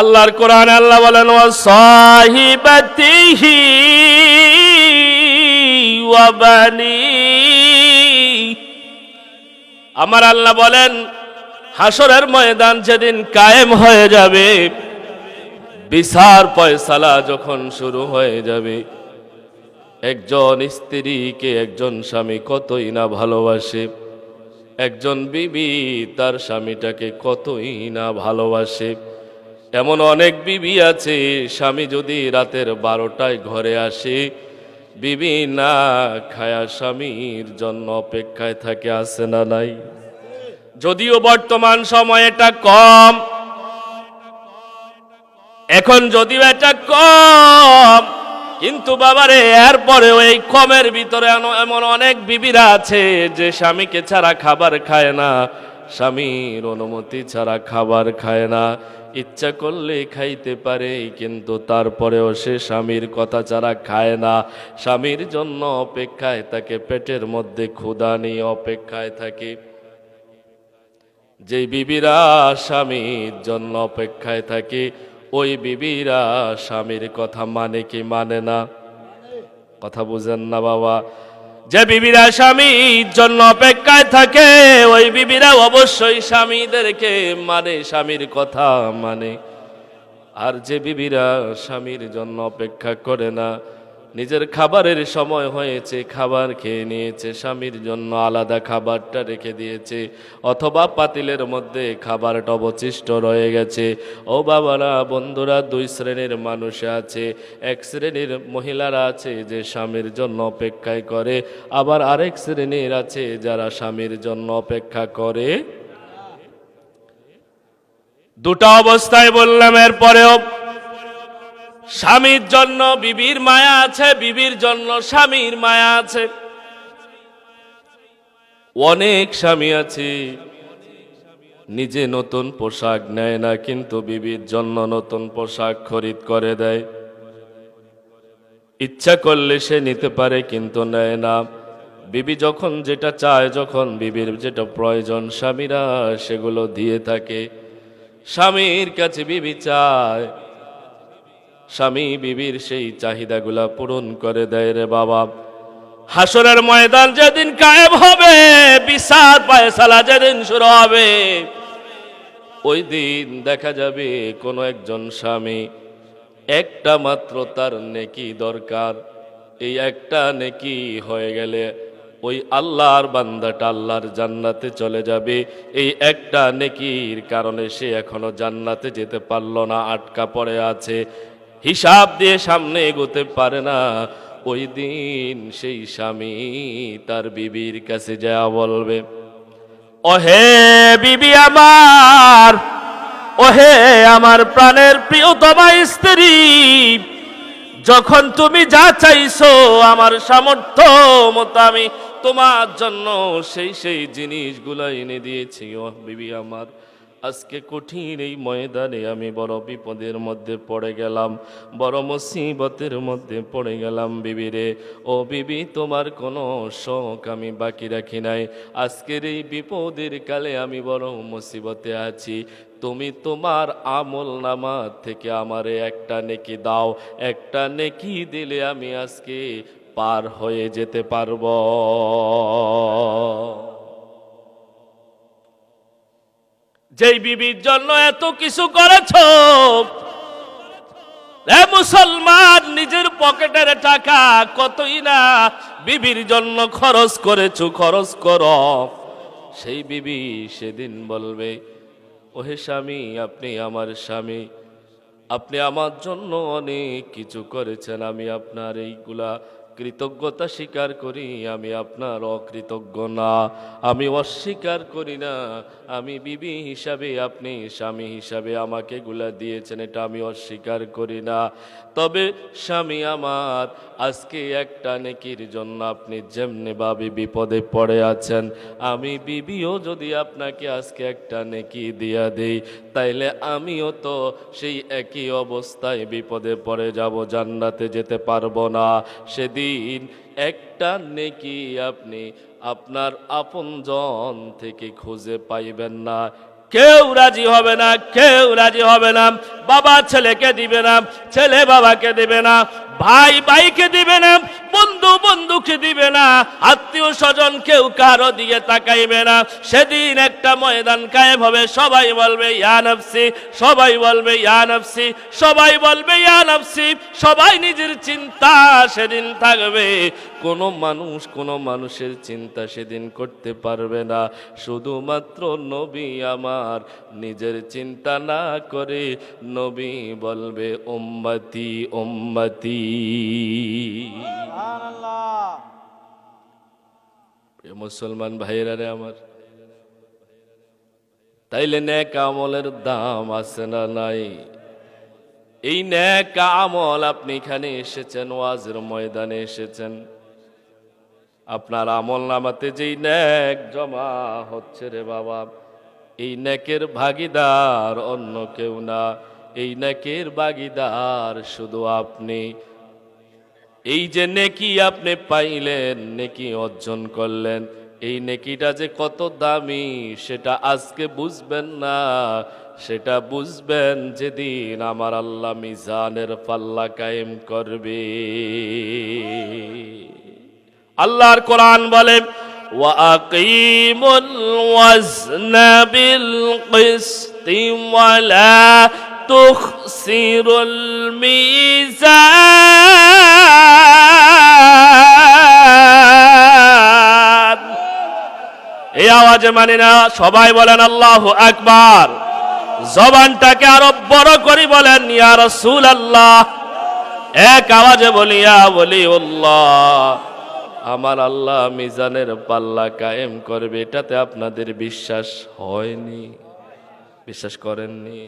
আল্লাহর কোরআন আল্লাহ বলেন ও সাহিবাতিহি ওয়া বানি আমার আল্লাহ বলেন হাসরের ময়দান যেদিন কায়েম হয়ে যাবে, বিচার পয়সালা যখন শুরু হয়ে যাবে, একজন স্ত্রীকে একজন স্বামী কতই না ভালোবাসে, একজন বিবি তার স্বামীটাকে কতই না ভালোবাসে। এমন অনেক বিবি আছে, স্বামী যদি রাতের বারোটায় ঘরে আসে, বিবি না খায়া স্বামীর জন্য অপেক্ষায় থাকে আসে না নাই? যদিও বর্তমান সময়টা কম, এখন যদিও এটা কম, কিন্তু বাবারে এরপরে এই কমের ভিতরে এমন অনেক বিবিরা আছে, যে স্বামীকে ছাড়া খাবার খায় না। স্বামীর অনুমতি ছাড়া খাবার খায় না। ইচ্ছা করলে খাইতে পারে, কিন্তু তারপরেও সে স্বামীর কথা ছাড়া খায় না। স্বামীর জন্য অপেক্ষায় তাকে পেটের মধ্যে ক্ষুধা নিয়ে অপেক্ষায় থাকে। যে বিবিরা স্বামীর জন্য অপেক্ষায় থাকে, ওই বিবিরা স্বামীর কথা মানে কি মানে না? কথা বুঝেন না বাবা। যে বিবিরা স্বামীর জন্য অপেক্ষায় থাকে, ওই বিবিরা অবশ্যই স্বামীদেরকে মানে স্বামীর কথা মানে। আর যে বিবিরা স্বামীর জন্য অপেক্ষা করে না নিজের খাবারের সময় হয়েছে, খাবার খেয়ে নিয়েছে, স্বামীর জন্য আলাদা খাবারটা রেখে দিয়েছে, অথবা পাতিলের মধ্যে খাবারটা অবশিষ্ট রয়ে গেছে। ও বাবারা, বন্ধুরা, দুই শ্রেণির মানুষ আছে, এক শ্রেণির মহিলারা আছে যে স্বামীর জন্য অপেক্ষায় করে, আবার আরেক শ্রেণির আছে যারা স্বামীর জন্য অপেক্ষা করে। দুটা অবস্থায় বললাম, এরপরেও স্বামীর জন্য বিবির মায়া আছে, বিবির জন্য স্বামীর মায়া আছে। অনেক স্বামী আছে, নিজে নতুন পোশাক নেয় না, কিন্তু বিবির জন্য নতুন পোশাক খরিদ করে দেয়। ইচ্ছা করলে সে নিতে পারে, কিন্তু নেয় না। বিবি যখন যেটা চায়, যখন বিবির যেটা প্রয়োজন, স্বামীরা সেগুলো দিয়ে থাকে। স্বামীর কাছে বিবি চায় স্বামী বিবির সেই চাহিদাগুলা পূরণ করে দেয় রে বাবা। হাসরের ময়দান যেদিন কায়েম হবে, বিচার পায়সালা যেদিন শুরু হবে। ওই দিন দেখা যাবে কোনো একজন স্বামী, একটা মাত্র তার নেকি দরকার। এই একটা নেকি হয়ে গেলে ওই আল্লাহর বান্দাটা আল্লাহর জান্নাতে চলে যাবে। এই একটা নেকির কারণে সে এখনও জান্নাতে যেতে পারল না, আটকা পড়ে আছে। হিসাব দিয়ে সামনে এগোতে পারে না। ওই দিন সেই স্বামী তার বিবির কাছে যা বলবে, ওহে বিবি আমার, ওহে আমার প্রাণের প্রিয়তমা স্ত্রী, যখন তুমি যা চাইছো, আমার সামর্থ্য মতো আমি তোমার জন্য সেই সেই জিনিসগুলো এনে দিয়েছি ও বিবি আমার। আজকে কঠিন এই ময়দানে আমি বড় বিপদের মধ্যে পড়ে গেলাম, বড় মুসিবতের মধ্যে পড়ে গেলাম বিবিরে ও বিবি, তোমার কোনো শখ আমি বাকি রাখি নাই। আজকের এই বিপদের কালে আমি বড় মুসিবতে আছি। তুমি তোমার আমল নামা থেকে আমারে একটা নেকি দাও, একটা নেকি দিলে আমি আজকে পার হয়ে যেতে পারব। যেই বিবির জন্য এত কিছু করেছ মুসলমান নিজের পকেটের টাকা কতই না বিবির জন্য খরচ করেছ, খরচ কর। সেই বিবি সেদিন বলবে, ওহে স্বামী, আপনি আমার স্বামী, আপনি আমার জন্য অনেক কিছু করেছেন, আমি আপনার এইগুলা কৃতজ্ঞতা স্বীকার করি, আমি আপনার অকৃতজ্ঞ না। আমি অস্বীকার করি না। আমি বিবি হিসাবে, আপনি স্বামী হিসাবে আমাকে গুলা দিয়েছেন, এটা আমি অস্বীকার করি না। তবে স্বামী আমার, আজকে একটা নেকির জন্য আপনি যেমনি ভাবে বিপদে পড়ে আছেন, আমি বিবিও যদি আপনাকে আজকে একটা নেকি দিয়া দেই, তাইলে আমিও তো সেই একই অবস্থায় বিপদে পড়ে যাব, জান্নাতে যেতে পারব না। সেদিন একটা নেকি আপনি আপনার আপন জন থেকে খুঁজে পাইবেন না। কেউ রাজি হবে না, কেউ রাজি হবে না। বাবা ছেলেকে দিবে না, ছেলে বাবাকে দিবে না। ভাই ভাইকে দিবে না, বন্ধু বন্ধুকে দিবে না, আত্মীয় স্বজন কেউ কারও দিকে তাকাইবে না। সেদিন একটা ময়দান কায়েম হবে, সবাই বলবে ইয়ানফসি সবাই বলবে ইয়ানফসি সবাই বলবে ইয়ানফসি সবাই নিজের চিন্তা সেদিন থাকবে। কোনো মানুষ কোনো মানুষের চিন্তা সেদিন করতে পারবে না। শুধুমাত্র নবী আমার নিজের চিন্তা না করে নবী বলবে ওম্মতি প্রিয় মুসলমান ভাইয়েরা রে আমার, তাইলে ন্যাক আমলের দাম আছে না নাই? এই ন্যাক আমল আপনি এখানে এসেছেন, ওয়াজের ময়দানে এসেছেন। আপনার আমল নামাতে যেই ন্যাক জমা হচ্ছে রে বাবা, এই ন্যাকের ভাগিদার অন্য কেউ না। এই ন্যাকের ভাগিদার শুধু আপনি। এই যে নেকি আপনি পাইলেন নেকি অর্জন করলেন এই নেকিটা যে কত দামি সেটা আজকে বুঝবেন না সেটা বুঝবেন যেদিন আমার আল্লাহ মিজানের পাল্লা কায়েম করবে আল্লাহর কোরআন বলে وأقيموا الوزن بالقسط ولا تخسروا الميزان আওয়াজে মানি না। সবাই বলেন আল্লাহ আকবার। জবানটাকে আরও বড় করি বলেন আল্লাহ এক আওয়াজে বলিয়া বলি আমার আল্লাহ মিজানের পাল্লা কায়েম করবে। এটাতে আপনাদের বিশ্বাস হয়নি। বিশ্বাস করেননি।